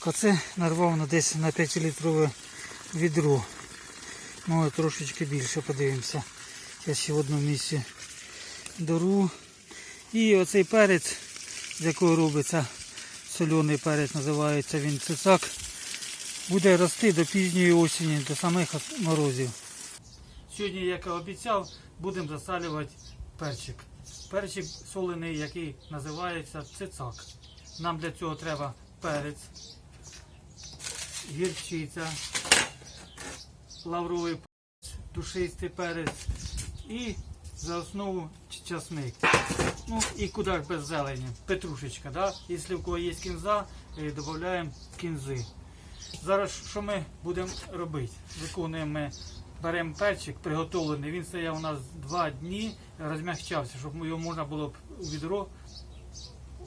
Так, оце нарвав на десь на 5-літрове відро. Ну, трошечки більше подивимося. Я ще в одному місці дору. І оцей перець, з якого робиться соляний перець, називається він цицак, буде рости до пізньої осені, до самих морозів. Сьогодні, як і обіцяв, будемо засалювати перчик. Перчик солений, який називається цицак. Нам для цього треба перець, гірчиця, лавровий перець, душистий перець і за основу часник. Ну і куди ж без зелені? Петрушечка, да? Якщо в кого є кінза, е, додаємо кінзи. Зараз що ми будемо робити? Виконуємо ми, беремо перчик приготовлений. Він стояв у нас два дні, розмягчався, щоб його можна було б у відро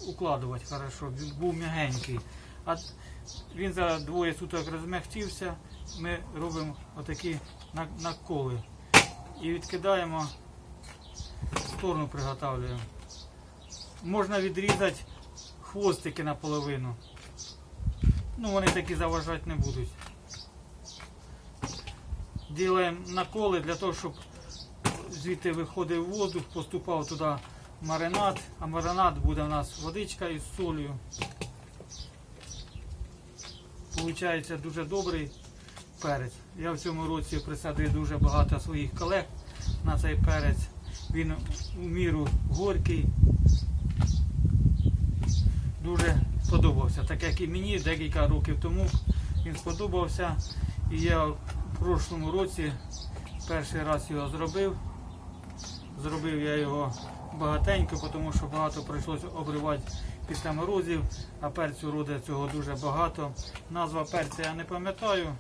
укладувати хорошо. Він був м'ягенький. А він за двоє суток розмягчився. Ми робимо отакі наколи. І відкидаємо в сторону приготовлюємо. Можна відрізати хвостики наполовину. Ну, вони такі заважати не будуть. Ділаємо наколи для того, щоб звідти виходив воздух, поступав туди маринад, а маринад буде у нас водичка із солью. Получається дуже добрий перець. Я в цьому році присадив дуже багато своїх колег на цей перець. Він у міру горький. Дуже сподобався. Так як і мені декілька років тому він сподобався. І я в прошлому році перший раз його зробив. Зробив я його багатенько, тому що багато прийшлося обривати після морозів, а перцю роде цього дуже багато. Назва перця я не пам'ятаю.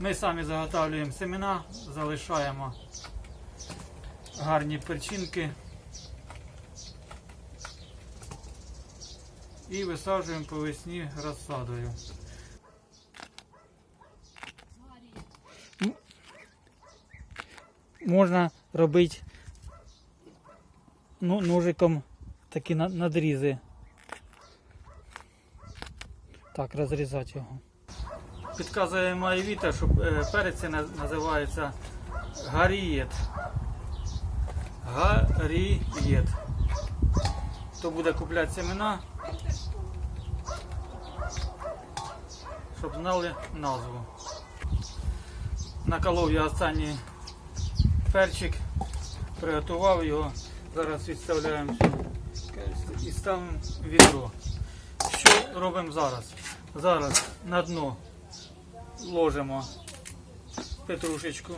Ми самі заготовлюємо семена, залишаємо гарні перчинки і висаджуємо по весні розсадою. Можна робити ну, ножиком такі на- надрізи. Так, розрізати його. Підказує моя віта, що е, перець називається гарієт. Гарієт. Хто буде купляти семена, щоб знали назву. Наколов я останній перчик, приготував його. Зараз відставляємо і ставимо відро. Що робимо зараз? Зараз на дно ложимо петрушечку.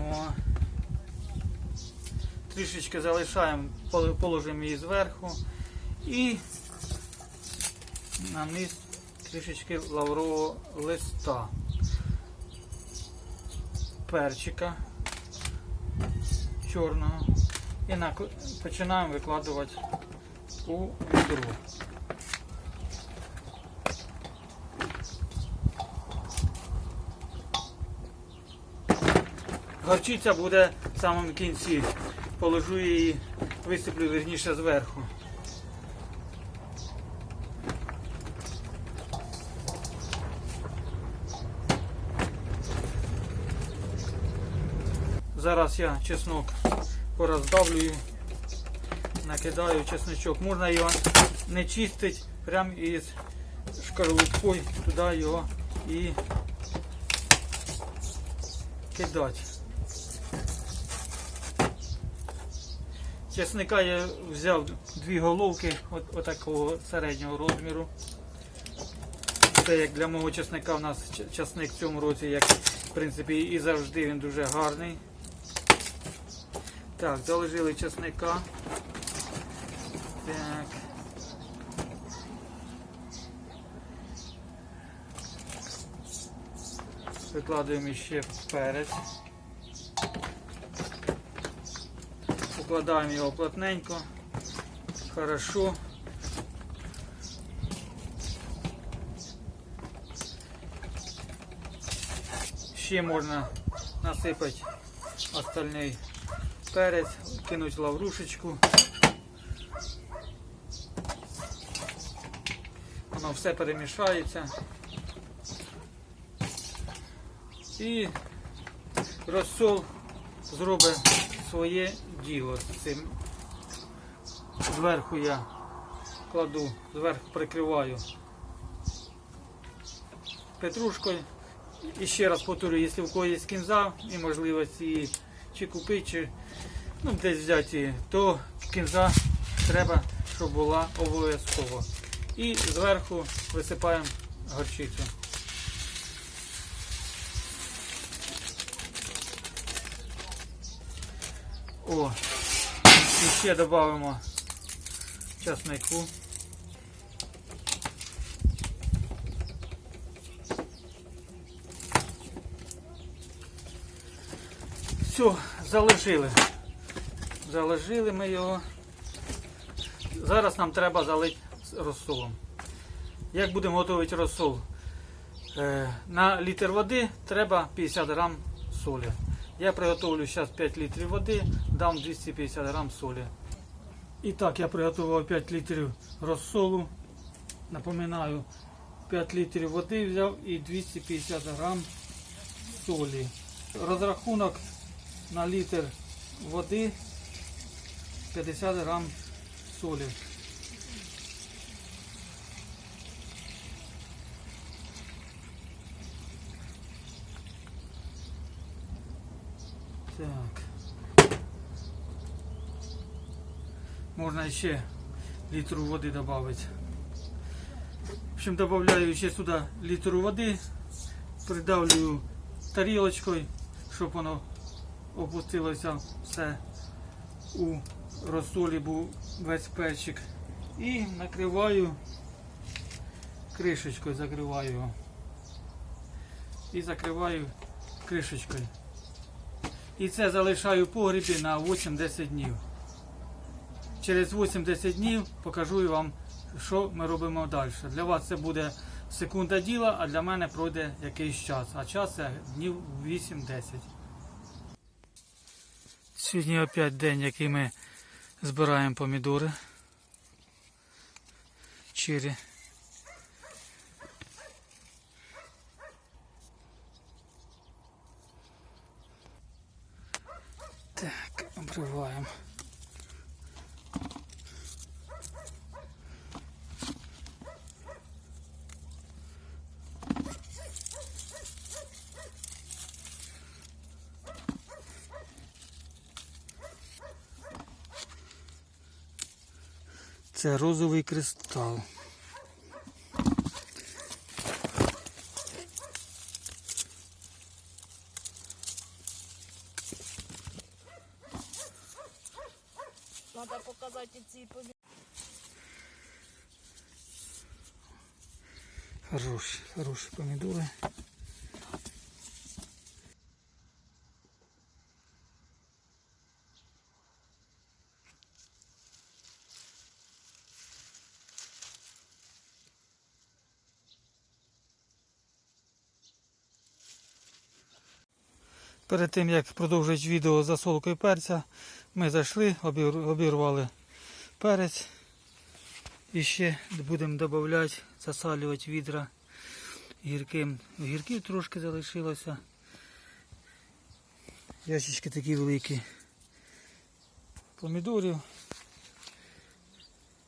О. Трішечки залишаємо, положимо її зверху і на низ трішечки лаврового листа, перчика чорного і починаємо викладувати у відро. Горчиця буде в самому кінці. Положу її, висиплю верніше зверху. Зараз я чеснок пороздавлюю, накидаю чесночок. Можна його не чистити, прямо із шкарлупкою туди його і кидати. Чесника я взяв дві головки от, отакого середнього розміру. Це як для мого чесника у нас чесник в цьому році, як в принципі і завжди він дуже гарний. Так, заложили чесника. Так. Викладаємо ще перець. Укладаємо його плотненько, хорошо. Ще можна насипати остальний перець, кинуть лаврушечку. Воно все перемішається. І розсол зробить своє діло з цим. Зверху я кладу, зверху прикриваю петрушкою. І ще раз повторю, якщо в кого є кінза і можливість її чи купити, чи ну, десь взяти, то кінза треба, щоб була обов'язково. І зверху висипаємо горчицю. О, і ще додамо часнику. Все, заложили. Заложили ми його. Зараз нам треба залити розсолом. Як будемо готувати розсол? Е, На літр води треба 50 грам солі. Я приготовлю зараз 5 літрів води, дам 250 грам солі. І так, я приготував 5 літрів розсолу. Напоминаю, 5 літрів води взяв і 250 грам солі. Розрахунок на літр води 50 грам солі. Так. Можна ще літру води додати. В общем, добавляю ще сюди літру води, придавлюю тарілочкою, щоб воно опустилося все у розсолі був весь перчик. І накриваю кришечкою, закриваю його. І закриваю кришечкою. І це залишаю в погрібі на 8-10 днів. Через 8-10 днів покажу вам, що ми робимо далі. Для вас це буде секунда діла, а для мене пройде якийсь час. А час це днів 8-10. Сьогодні опять день, який ми збираємо помідори. Чирі. Так, обриваємо. Це розовий кристал. Надо показати ці. Хороші, хороші помідори. Перед тим як продовжити відео з засолкою перця, ми зайшли, обірвали перець. І ще будемо додавати, засалювати відра гірким. Гірків трошки залишилося. Ящички такі великі. Помідорів.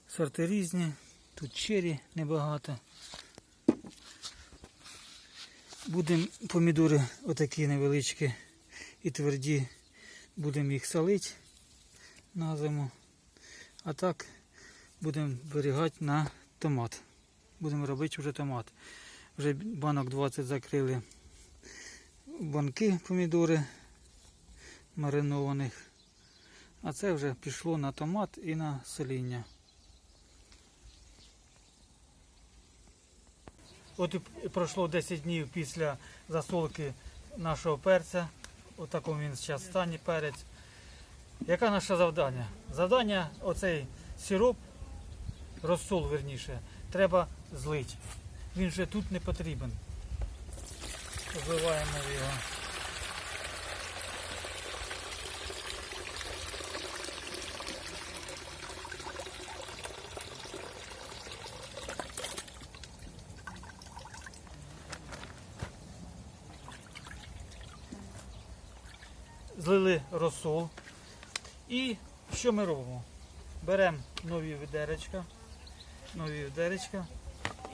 Сорти різні. Тут чері небагато. Будемо помідори отакі невеличкі і тверді. Будемо їх солити на зиму. А так будемо вирігати на томат. Будемо робити вже томат. Вже банок 20 закрили банки помідори маринованих. А це вже пішло на томат і на соління. От і пройшло 10 днів після засолки нашого перця. У такому він зараз стані перець. Яке наше завдання? Завдання оцей сироп, розсол верніше, треба злити. Він вже тут не потрібен. Вбиваємо його. Злили розсол. І що ми робимо? Беремо нові відеречка, нові відеречка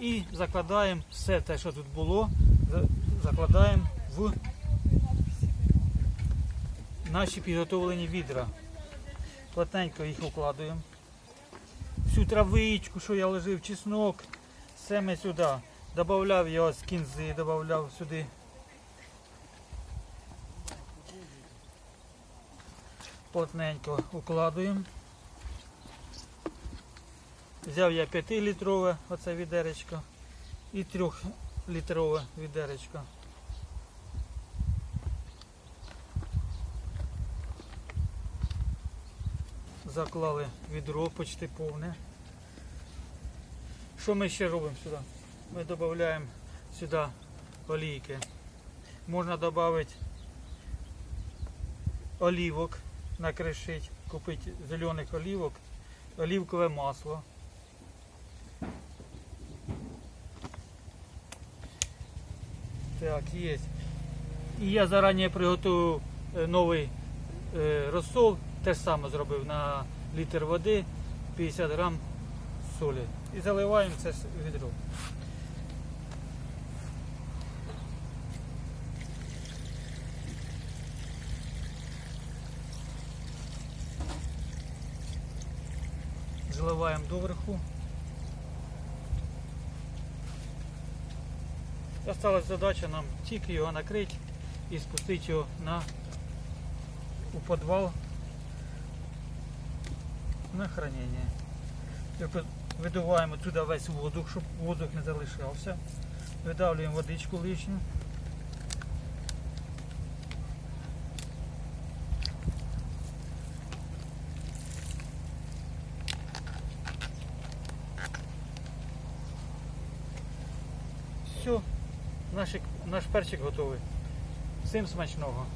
і закладаємо все те, що тут було, закладаємо в наші підготовлені відра. Плотненько їх укладуємо. Всю травичку, що я ложив, чеснок, все ми сюди. Добавляв його з кінзи, додавав сюди. Плотненько укладуємо. Взяв я 5-літрове оце відеречко і 3-літрове відеречко. Заклали відро почти повне. Що ми ще робимо сюди? Ми додаємо сюди олійки. Можна додати олівок, накришити, купити зелених олівок, олівкове масло. Так, є. І я зарані приготував е, новий е, розсол, те ж саме зробив на літр води, 50 грам солі. І заливаємо це відро. Заливаємо доверху. Осталась задача нам тільки його накрити і спустити його на, у підвал на хранення. Видуваємо туди весь воздух, щоб воздух не залишався. Видавлюємо водичку лишню. Все, наш, наш перчик готовий. Всім смачного.